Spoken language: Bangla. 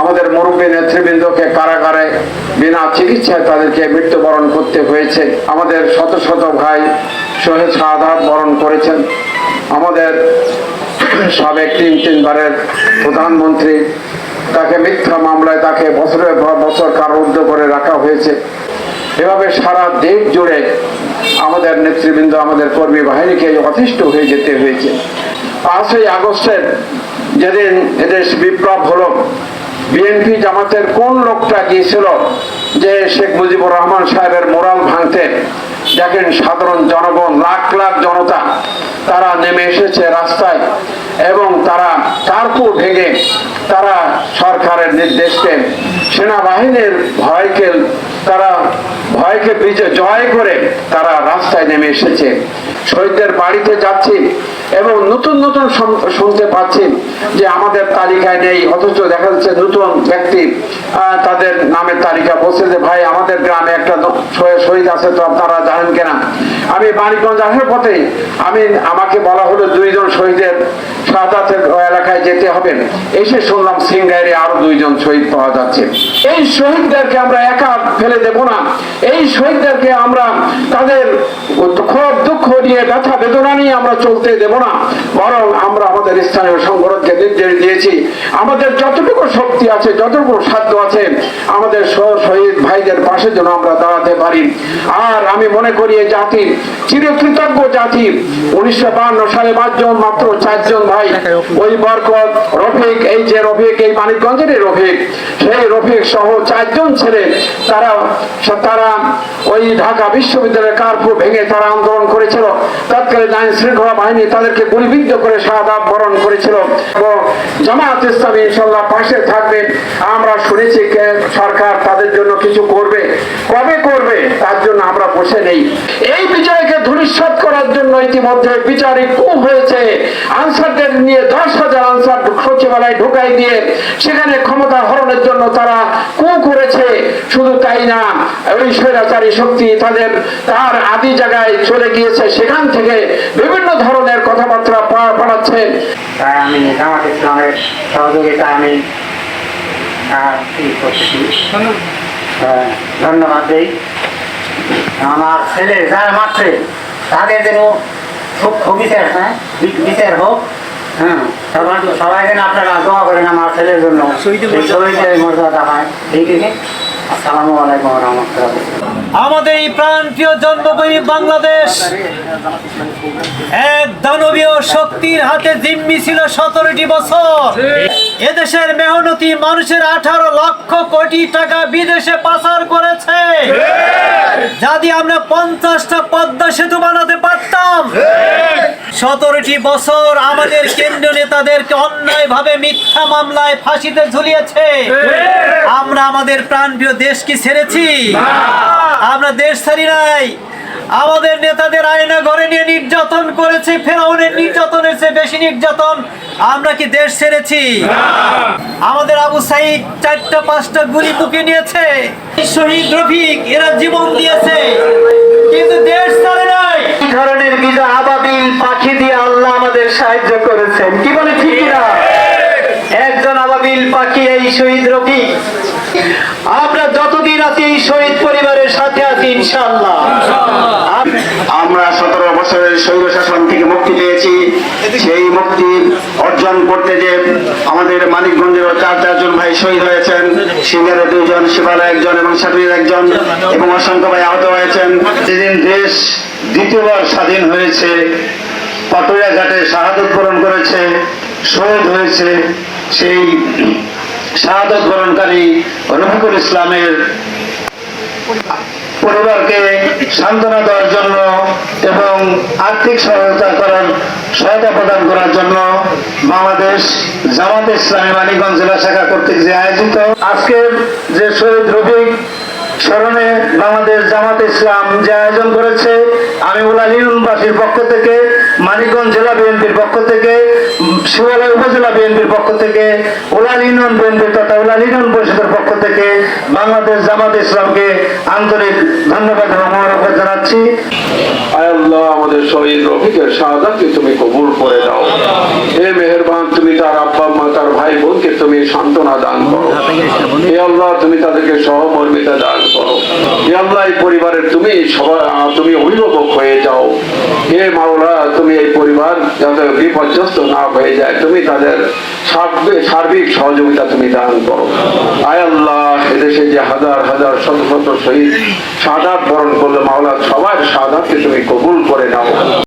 আমাদের মুরব্বী নেতৃবৃন্দকে কারাগারে বিনা চিকিৎসায় তাদেরকে মৃত্যুবরণ করতে হয়েছে। আমাদের শত শত ভাই শহীদ শাহাদ বরণ করেছেন। আমাদের সাবেক তিন তিনবারের প্রধানমন্ত্রী তাকে মিথ্যা মামলায় তাকে বছরের পর বছর কারারুদ্ধ করে রাখা হয়েছে। এভাবে সারা দেশ জুড়ে আমাদের নেতৃবৃন্দ, আমাদের কর্মী বাহিনীকে অতিষ্ঠ হয়ে যেতে হয়েছে। পাঁচই আগস্টের যেদিন এদেশ বিপ্লব হলো বিএনপি জামাতের কোন লোকটা গিয়েছিল যে শেখ মুজিবুর রহমান সাহেবের মোরাল ভাঙতে? দেখেন সাধারণ জনগণ, লাখ লাখ জনতা, তারা নেমে এসেছে রাস্তায় এবং তারা তারপর ভেঙে তারা সরকারের নির্দেশকে সেনাবাহিনীর ভয়কে, তারা ভয়কে বিজয়, জয় করে তারা রাস্তায় নেমে এসেছে। শহীদদের বাড়িতে যাচ্ছি এবং নতুন নতুন শুনতে পাচ্ছি যে আমাদের তালিকায় নেই, অথচ দেখা যাচ্ছে নতুন ব্যক্তি তাদের নামের তালিকা বলছে যে, ভাই, আমাদের গ্রামে একটা শহীদ- আছে, তো আপনারা জানেন কিনা? আমি মানিকগঞ্জ আসার পথে আমি, আমাকে বলা হলো, দুইজন শহীদের শাহাদাতের এলাকায় যেতে হবে। এসে শুনলাম সিঙ্গাইরে আরও দুইজন শহীদ পাওয়া যাচ্ছে। এই শহীদদেরকে আমরা একা ফেলে দেব না। এই শহীদদেরকে আমরা তাদের ক্ষোভ দুঃখ নিয়ে ব্যথা বেদনা নিয়ে আমরা চলতে দেব না। বরং আমরা আমাদের স্থানীয় সংগঠনকে নির্দেশ দিয়েছি, আমাদের যতটুকু শক্তি আছে, যতটুকু সাধ্য আছে, আমাদের শহীদ ভাইদের পাশে যেন আমরা দাঁড়াতে পারি। আর আমি মনে করি এই জাতি চিরকৃতজ্ঞ জাতি। উনিশশো বাহান্ন সালে পাঁচজন, মাত্র চারজন ভাই, ওই বরকত, রফিক, এই যে রফিক, এই মানিকগঞ্জের রফিক, সেই রফিক সহ চারজন ছেলে, তারা তারা ওই ঢাকা বিশ্ববিদ্যালয়ের কার্পু ভেঙে তারা আন্দোলন করেছিল। তৎকালীন আইন শৃঙ্খলা বাহিনী তাদেরকে গুলিবিদ্ধ করে শাহাদ বরণ করেছিল। জামাত ইসলামী ইনশাল্লাহ পাশে থাকবে। আমরা শুনেছি সরকার তাদের জন্য কিছু করবে। কবে করবে, তার জন্য আমরা বসে নেই। এই বিজয়কে ধূলিসাৎ করার জন্য ইতিমধ্যে বিচারিক কু হয়েছে। আনসারদের নিয়ে দশ হাজার আনসার সচিবালয় ঢুকাই দিয়ে সেখানে ক্ষমতা হরণের জন্য তারা কু করেছে। শুধু তাই না স্বৈরাচারী শক্তি তাদের তার আদি জায়গায় চলে গিয়েছে। সেখান থেকে বিভিন্ন ধরনের কথাবার্তা পা- পাঠাচ্ছে তাই আমি জামাত ইসলামের সহযোগিতা আমি আহ, ধন্যবাদ দিই। আমার ছেলে যারা মাত্রে তাদের যেন বিচার হ্যাঁ বিচার হোক হ্যাঁ সবাই সবাই যেন আপনারা দোয়া করেন আমার ছেলের জন্য। মর্যাদা। হয়। ঠিক আছে আমাদের এই প্রাণপ্রিয় জন্মভূমি বাংলাদেশ। এক দানবীয় শক্তির হাতে জিম্মি ছিল সতেরোটি বছর। এদেশের মেহনতি মানুষের আঠারো লক্ষ কোটি টাকা বিদেশে পাচার করেছে। যদি আমরা পঞ্চাশটা পদ্মা সেতু বানাতে পারতাম, সতেরোটি বছর আমাদের কেন্দ্রীয় নেতাদেরকে অন্যায় ভাবে মিথ্যা মামলায় ফাঁসিতে ঝুলিয়েছে। আমরা আমাদের প্রাণপ্রিয় দেশ কি ছেড়েছি। আমরা দেশ ছাড়ি নাই। আমাদের নেতাদের আয়না ঘরে নিয়ে নির্যাতন করেছে, ফেরাউনের নির্যাতনের চেয়ে বেশি নির্যাতন আমরা কি দেশ ছেড়েছি? আমাদের আবু সাইদ চারটা, পাঁচটা গুলি মুখে নিয়েছে। শহীদ রফিক, এরা জীবন দিয়েছে। কিন্তু দেশ ছাড়ে নাই। ধরনের বিজয়? আবাবিল পাখি দিয়ে আল্লাহ আমাদের সাহায্য করেছেন। কি বলে ঠিক না একজন আবাবিল পাখি, এই শহীদ রফিক। আমরা যতদিন আছি এই শহীদ পরিবারের সাথে ইনশাআল্লাহ। আমরা সতেরো বছরের শৈল শাসন থেকে মুক্তি পেয়েছি। সেই মুক্তি অর্জন করতে যে আমাদের মানিকগঞ্জের চার চারজন ভাই শহীদ হয়েছেন সিঙ্গারে দুইজন শিবালয় একজন এবং সাটুরির একজন এবং অসংখ্য ভাই আহত হয়েছেন। যেদিন দেশ দ্বিতীয়বার স্বাধীন হয়েছে পাটুরিয়া ঘাটে শাহাদত বরণ করেছে শহীদ হয়েছে সেই শাহাদত বরণকারী রফিকুল ইসলামের পরিবারকে সান্ত্বনা দেওয়ার জন্য এবং আর্থিক সহায়তা করার সহায়তা প্রদান করার জন্য বাংলাদেশ জামাত ইসলামী মানিকগঞ্জ জেলা শাখা কর্তৃক যে আয়োজিত আজকের যে শহীদ রফিক স্মরণে বাংলাদেশ জামাত ইসলাম যে আয়োজন করেছে আমি উলালিউনবাসীর পক্ষ থেকে, মানিকগঞ্জ জেলা বিএনপির পক্ষ থেকে, শিবালয় উপজেলা বিএনপির পক্ষ থেকে উলান ইউনিয়ন বিএনপি তথা উলান ইউনিয়ন পরিষদের পক্ষ থেকে বাংলাদেশ জামাত ইসলামকে আন্তরিক ধন্যবাদ এবং মোবারকবাদ জানাচ্ছি। আল্লাহ, আমাদের শহীদ রফিকের শাহাদাতকে তুমি কবুল করে দাও হে মেহেরবান, তুমি তার আব্বা তুমি সান্ত্বনা দান করো। হে আল্লাহ তুমি তাদেরকে সহমর্মিতা দান করো। হে আল্লাহ এই পরিবারের তুমি তুমি অভিভাবক হয়ে যাও। হে মাওলা তুমি এই পরিবার যাতে বিপর্যস্ত না হয়ে যায়। তুমি তাদের সার্বিক- সহযোগিতা তুমি দান করো। আয় আল্লাহ এদেশে যে হাজার হাজার শত শত শহীদ সাদাত বরণ করল মাওলা সবার সাদাতকে তুমি কবুল করে নাও।